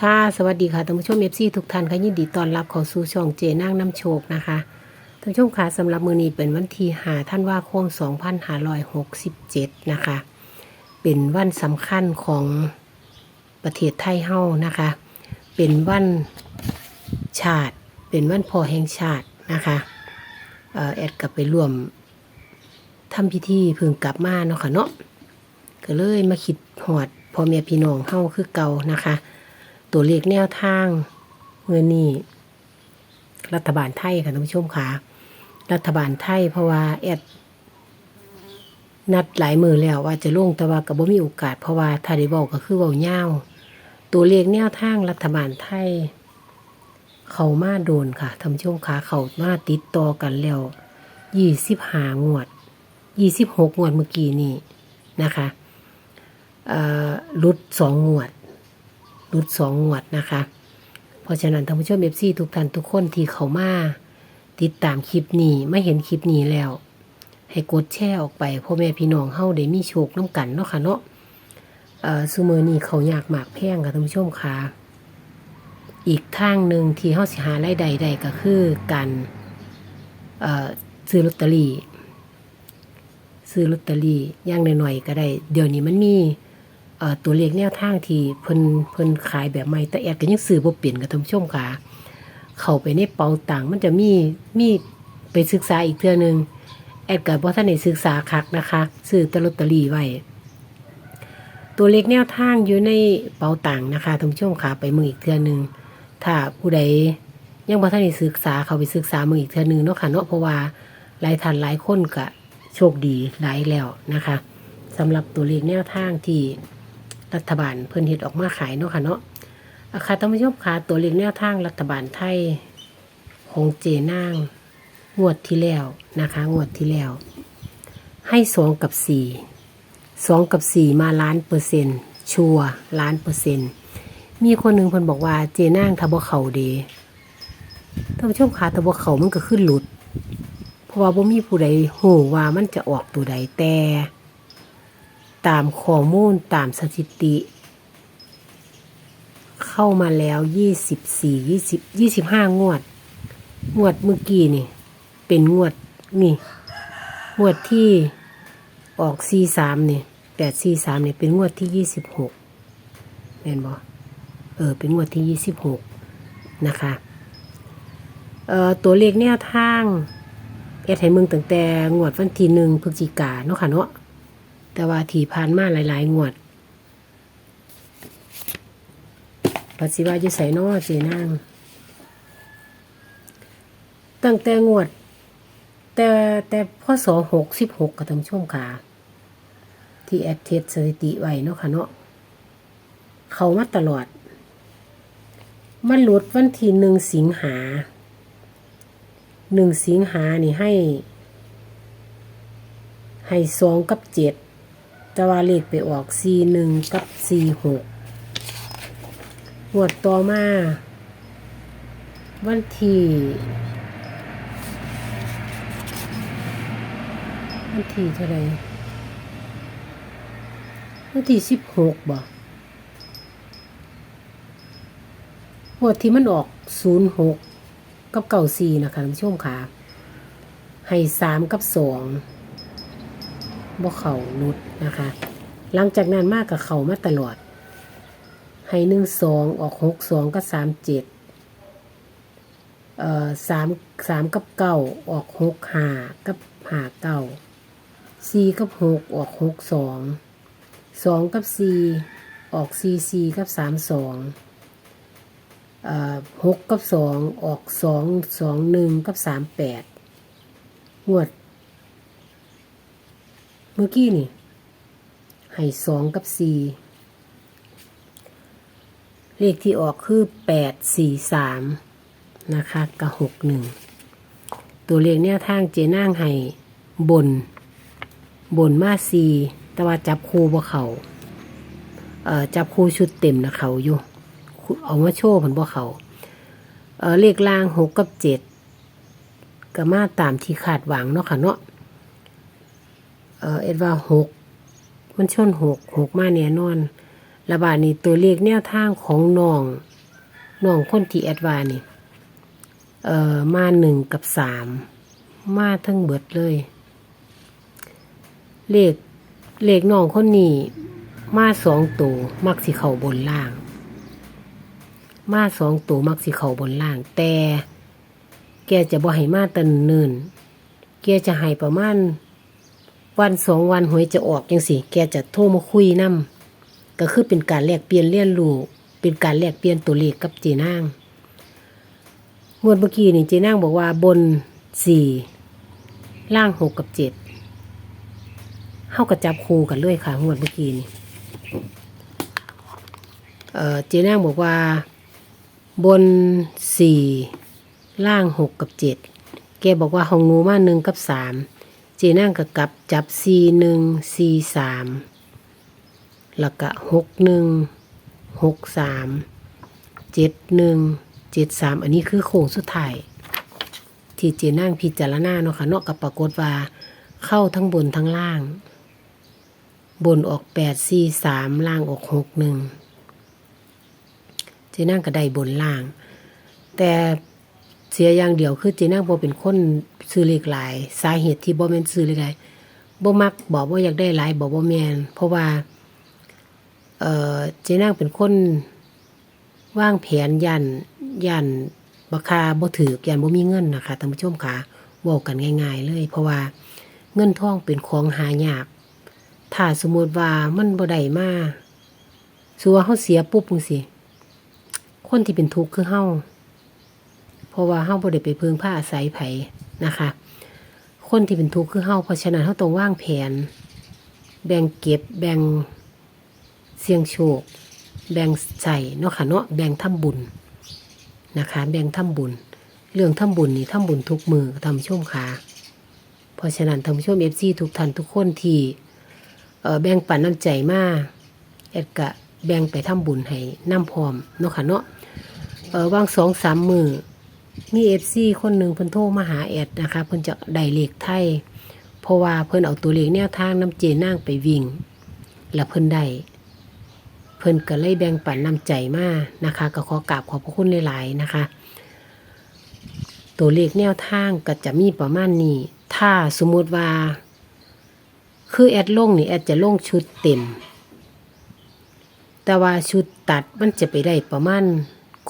ค่ะ สวัสดีค่ะท่านผู้ชมเอฟซีทุกท่านค่ะยินดีต้อนรับเข้าสู่ช่องเจนั่งน้ำโชคนะคะท่านผู้ชมค่ะสำหรับมือนี้เป็นวันที่หาท่านว่าคม2567 นะคะ เป็นวันสำคัญของประเทศไทยเฮานะคะ เป็นวันชาติ เป็นวันพ่อแห่งชาตินะคะเออแอดกลับไปร่วมทำพิธีเพึ่งกลับมาเนาะค่ะเนาะก็เลยมาคิดหอดพ่อแม่พี่น้องเฮาคือเก่านะคะ ตัวเลขแนวทางเมื่อนี้รัฐบาลไทยค่ะท่านผู้ชมค่ะ รัฐบาลไทยเพราะว่าแอดนัดหลายมือแล้วว่าจะลงแต่ว่าก็บ่มีโอกาส เพราะว่าถ้าได้บอกก็คือเว้ายาวตัวเลขแนวทางรัฐบาลไทย เขามาโดนค่ะท่านผู้ชมค่ะเขามาติดต่อกันแล้วยี่สิบหางวดยี่สิบหกงวดเมื่อกี้นี่นะคะลุดสองงวด รุดสองงวดนะคะ เพราะฉะนั้นท่านผู้ชมเอฟซีทุกท่านทุกคนที่เขามาติดตามคลิปนี้ไม่เห็นคลิปนี้แล้ว ให้กดแชร์ออกไปพ่อแม่พี่น้องเฮาได้มีโชคน้ำกันเนาะค่ะเนาะซูเมอร์นี้เขาอยากหมากแพงค่ะท่านผู้ชมค่ะ อีกทางหนึ่งที่เฮาสิหารายได้ได้ก็คือการซื้อลอตเตอรี่ซื้อลอตเตอรี่อย่างหน่อยๆก็ได้ เดี๋ยวนี้มันมี ตัวเลขแนวทางที่เพิ่นเพิ่นขายแบบใหม่แต่แอดก็ยังซื้อบ่เปลี่ยนกับท่านผู้ชมค่ะ เข้าไปในเป๋าตังค์มันจะมีมีไปศึกษาอีกเทื่อนึงแอดก็บ่ทันได้ศึกษาคักนะคะซื้อตลอตเตอรี่ไว้ตัวเลขแนวทางอยู่ในเป๋าตังค์นะคะท่านผู้ชมค่ะไปมืออีกเทื่อนึงถ้าผู้ใดยังบ่ทันได้ศึกษาเข้าไปศึกษามืออีกเทื่อนึงเนาะค่ะเนาะเพราะว่าหลายท่านหลายคนก็โชคดีหลายแล้วนะคะสำหรับตัวเลขแนวทางที่ รัฐบาลเพิ่นเฮ็ดออกมาขายเนาะค่ะเนาะอาคาท่านผู้ชมค่ะตัวเลขแนวทางรัฐบาลไทยของเจนาง งวดที่แล้วนะคะ งวดที่แล้ว ให้สองกับสี่สองกับสี่มาล้านเปอร์เซ็นต์ชัวร์ล้านเปอร์เซ็นต์มีคนหนึ่งเพิ่นบอกว่าเจนางถ้าบ่เขาเดีท่านผู้ชมค่ะถ้าบ่เขามันก็ขึ้นหลุด เพราะว่าบ่มีผู้ใดหูว่ามันจะออกตัวใดแต่ ตามข้อมูลตามสถิติ เข้ามาแล้วยี่สิบสี่ยี่สิบยี่สิบห้างวด งวดเมื่อกี้นี่ เป็นงวดนี่งวดที่ออกสี่สามนี่แปดสี่สามนี่เป็นงวดที่ยี่สิบหกเห็นบ่เออเป็นงวดที่ยี่สิบหกนะคะเอ่อตัวเลขแนวทางแอดให้มึงตั้งแต่งวดวันที่หนึ่งพฤศจิกาเนาะค่ะเนาะ แต่ว่าที่ผ่านมาหลาย ๆ งวดปัสสิว่าจะใส่นอเจนางตั้งแต่งวด แต่แต่พ่อสอหกสิบหกกับท่านผู้ชมค่ะที่แอดเทสสถิติไว้เนาะค่ะเนาะเขามาตลอด มันหลุดวันที่หนึ่งสิงหาหนึ่งสิงหานี่ให้ ให้สองกับเจ็ด แต่ว่าเลขไปออกสี่หนึ่งกับสี่หกงวดต่อมา วันที่วันที่เท่าไหรวันที่สิบหกบ่งวดที่มันออกศูนย์หกกับเก่าสี่นะคะท่านผู้ชมค่ะ ให้สามกับสอง บ่เขานุดนะคะ หลังจากนั้นมากกับเขามาตลอด ให้หนึ่งสองออกหกสองก็สามเจ็ดเอ่อสามสามกับเก้าออกหกหากับหาเก้าสี่กับหกออกหกสองสองกับสี่ออกสี่สี่กับสามสองหกกับสองออกสองสองหนึ่งกับสามแปดงวด มื่อกี้นี่ให้สองกับสี่เลขที่ออกคือแปดสี่สามนะคะกับหกหนึ่งตัวเลขแนวทางเจนั่งให้บน บนมาสี่แต่ว่าจับคู่บ่เขาเอ่อจับคู่ชุดเต็มนะเขาอยู่เอามาโชว์ผลบ่เขาเอ่อเลขล่างหกกับเจ็ดก็มาตามที่คาดหวังเนาะค่ะเนาะ เออเอ็ดว่าหกมันชนหกหกมาแน่นอนระบาดนี้ตัวเลขแนวทางของน้องน้องคนที่แอดวานี่เอ่อมาหนึ่งกับสามมาทั้งเบิดเลย เลขเลขน้องคนนี้มาสองตัวมักสิเข่าบนล่าง มาสองตัวมักสิเข่าบนล่าง แต่ แกจะบ่ให้มาตันเนินแกจะให้ประมาณ วันสองวันหวยจะออกจังสิแกจะโทรมาคุยนํก็คือเป็นการแลกเปลี่ยนเรียนรู้เป็นการแลกเปลี่ยนตัวเลขกับเจนางงวดเมื่อกี้นี่เจนางบอกว่าบนสี่ล่างหกกับเจ็ดเฮาก็จับคู่กันเลยค่ะงวดเมื่อกี้นี่เอ่อเจนางบอกว่า บนสี่ล่างหกกับเจ็ดแกบอกว่าของนูมาหนึ่งกับสาม จีนั่งกับกับจับสี่หนึ่งสี่สามแล้วก็หกหนึ่งหกสามเจ็ดหนึ่งเจ็ดสามอันนี้คือโค้งสุดท้ายที่เจนั่งพิจารณาเนาะค่ะเนาะกับปรากฏว่าเข้าทั้งบนทั้งล่าง บนออกแปดสี่สามล่างออกหกหนึ่งเจนั่งก็ได้บนล่าง แต่ เสียอย่างเดียวคือเจนั่งบ่เป็นคนซื้อเลขหลาย สาเหตุที่บ่แม่นซื้อเลขหลายบ่มักบอกว่าอยากได้หลายบอกบ่แม่นเพราะว่า เอ่อเจนั่งเป็นคนว่างแผนยันยันราคาบ่ถือยันบ่มีเงินนะคะท่านผู้ชมค่ะเว้ากันง่าย ๆ เลย เพราะว่าเงินทองเป็นของหายาก ถ้าสมมุติว่ามันบ่ได้มาสัวเฮาเสียปุ๊บจังซี่คนที่เป็นทุกข์คือเฮา เพราะว่าเฮาบ่ได้ไปพึ่งผ้าอาศัยไผนะคะ คนที่เป็นทุกข์คือเฮาเพราะฉะนั้นเฮาต้องวางแผน แบ่งเก็บแบ่งเสี่ยงโชค แบ่งใส่เนาะค่ะเนาะแบ่งทำบุญนะคะ แบ่งทำบุญ เรื่องทำบุญนี่ทำบุญทุกมือทำช่วมขาเพราะฉะนั้นทำช่วมเอฟซีทุกท่านทุกคนที่เออแบ่งปันน้ำใจมาแอดกะแบ่งไปทำบุญให้น้ำพร้อมเนาะค่ะเนาะเออวางสองสามมือ มีเอฟซีคนหนึ่งเพิ่นโทรมาหาแอดนะคะเพิ่นจะได้เลขไทย เพราะว่าเพิ่นเอาตัวเลขแนวทางน้ำเจนั่งไปวิ่ง แล้วเพิ่นได้เพิ่นก็เลยแบ่งปันน้ำใจมานะคะก็ขอกราบขอบพระคุณหลายๆนะคะ ตัวเลขแนวทางก็จะมีประมาณนี้ ถ้าสมมุติว่า คือแอดลงนี่แอดจะลงชุดเต็ม แต่ว่าชุดตัดมันจะไปได้ประมาณ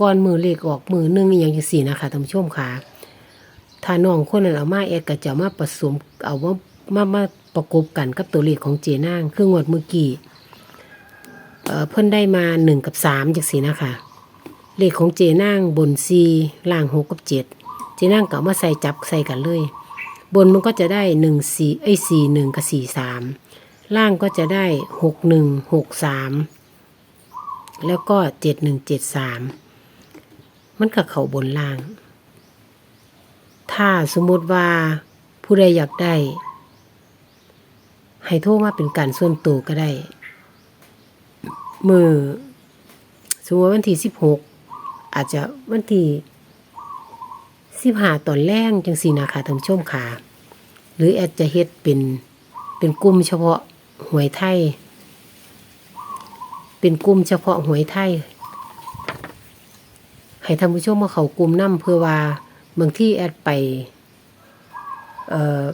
ก้อนมือเลขออกมือหนึงอหย่างจังสี่นะคะท่านผู้ชมค่ะถ้าน้องคนนั้นเอามาแอดก็จะเอามาผสมเอาว่ามามาประกบกันกับตัวเลขของเจนางคืองวดเมื่อกี้เอ่อเพิ่นได้มาหนึ่งกับสามจังสี่นะคะ เลขของเจนางบนซีล่างหกกับเจ็ดเจนางก็เอามาใส่จับใส่กันเลย บนมันก็จะได้หนึ่งสี่ไอ้สี่หนึ่งกับสี่สามล่างก็จะได้หกหนึ่งหกสามแล้วก็เจ็ดหนึ่งเจ็ดสาม มันกับเขาบนล่าง ถ้าสมมติว่าผู้ใดอยากได้ ให้โทรมาเป็นการส่วนตัวก็ได้ มือสมมติวันที่สิบหกอาจจะวันที่สิบห้าตอนแรกจังสีนะคะท่านผู้ชมค่ะหรืออาจจะเฮ็ดเป็นเป็นกลุ่มเฉพาะหวยไทย เป็นกลุ่มเฉพาะหวยไทย ให้ท่านผู้ชมมาเขากลุ่มน้ำเพื่อว่าบางที่แอดไปเอ่อ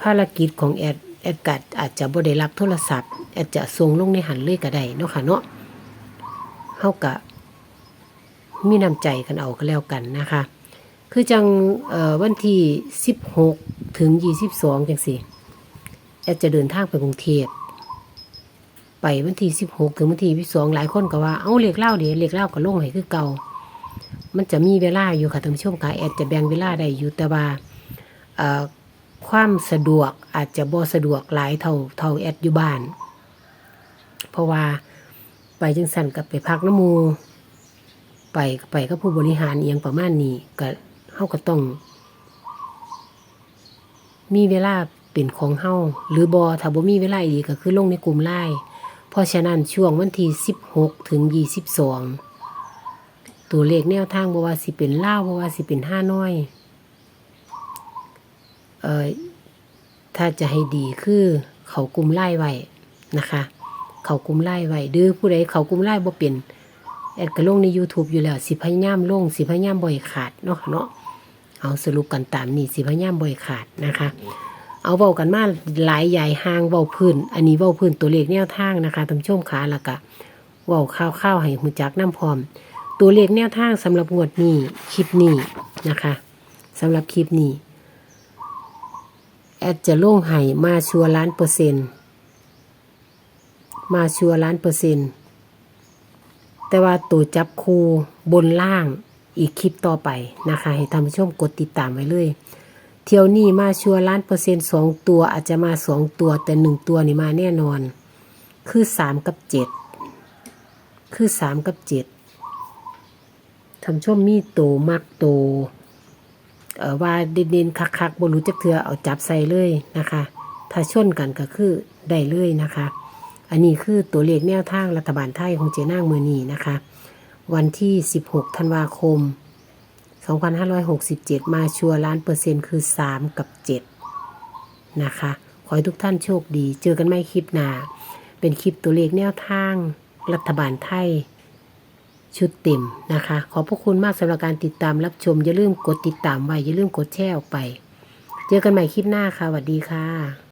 ภารกิจของแอดแอดกัดอาจจะบ่ได้รับโทรศัพท์แอดจะส่งลงในหันเลยก็ได้เนาะค่ะเนาะเฮากะมีน้ำใจกันเอาก็แล้วกันนะคะ คือจังวันที่ 16 ถึง 22 จังสิแอดจะเดินทางไปกรุงเทพ ไปวันที่สิบหกถึงวันที่ยี่สองหลายคนก็ว่าเอาเรียกเล่าเดี๋ยวเรียกเล่าก็ลงให้คือเก่า มันจะมีเวลาอยู่ค่ะท่านผู้ชมค่ะแอดจะแบ่งเวลาได้อยู่แต่ว่าความสะดวกอาจจะบ่สะดวกหลายเท่าเท่าแอดอยู่บ้าน เพราะว่าไปจังสันกับไปพักน้ำมู ไปไปกับผู้บริหารเอียงประมาณนี้ก็เฮาก็ต้อง มีเวลาเป็นของเฮาหรือบอถ้าบ่มีเวลาอีดีก็คือลงในกลุ่มไลน์ ราะฉะนั้นช่วงวันที่ 16 ถึง 22 ตัวเลขแนวทางบ่ว่าสิเป็นล่าวบ่ว่าสิเป็นห้าน้อย เอ่อ ถ้าจะให้ดีคือเขากลุ่มไล่ไว้นะคะ เขากลุ่มไล่ไว้หรือผู้ใดเขากลุ่มไล่บ่เป็นแอดก็ลงใน YouTube อยู่แล้วสิพยายามลงสิพยายามบ่อยขาดเนาะเนาะเอาสรุปกันตามนี้สิพยายามบ่อยขาดนะคะ เอาเว้ากันมาหลายใหญ่ห่างเว้าพื้น อันนี้เว้าพื้นตัวเลขแนวทางนะคะท่านผู้ชมขาล้วก็เว้าข้าวๆให้หูจักน้ำพร้อม ตัวเลขแนวทางสำหรับงวดนี้คลิปนี้นะคะสำหรับคลิปนี้แอดจะล่งให้มาชัวร์ล้านเปอร์เซ็นต์มาชัวร์ล้านเปอร์เซ็นต์แต่ว่าตัวจับคูบนล่างอีกคลิปต่อไปนะคะ ให้ท่านผู้ชมกดติดตามไว้เลย เที่ยวนี้มาชัวร์ล้านเปอร์เซ็นต์สองตัวอาจจะมาสองตัวแต่หนึ่งตัวนี่มาแน่นอน คือสามกับเจ็ดคือสามกับเจ็ดท่านผู้ชมมีโตมักโตเอ่อว่าเด่นๆคักๆบรู้จักเถือเอาจับใส่เลยนะคะ ถ้าชนกันก็คือได้เลยนะคะ อันนี้คือตัวเลขแนวทางรัฐบาลไทยของเจนางมือนีนะคะ วันที่ 16 ธันวาคม 2567 มาชัวร์ล้านเปอร์เซ็นต์คือ 3 กับ 7 นะคะ ขอให้ทุกท่านโชคดี เจอกันไม่คลิปหน้าเป็นคลิปตัวเลขแนวทาง รัฐบาลไทย ชุดเต็มนะคะ ขอบพระคุณมากสำหรับการติดตามรับชม อย่าลืมกดติดตามไว้ อย่าลืมกดแชร์ออกไป เจอกันใหม่คลิปหน้าค่ะสวัสดีค่ะ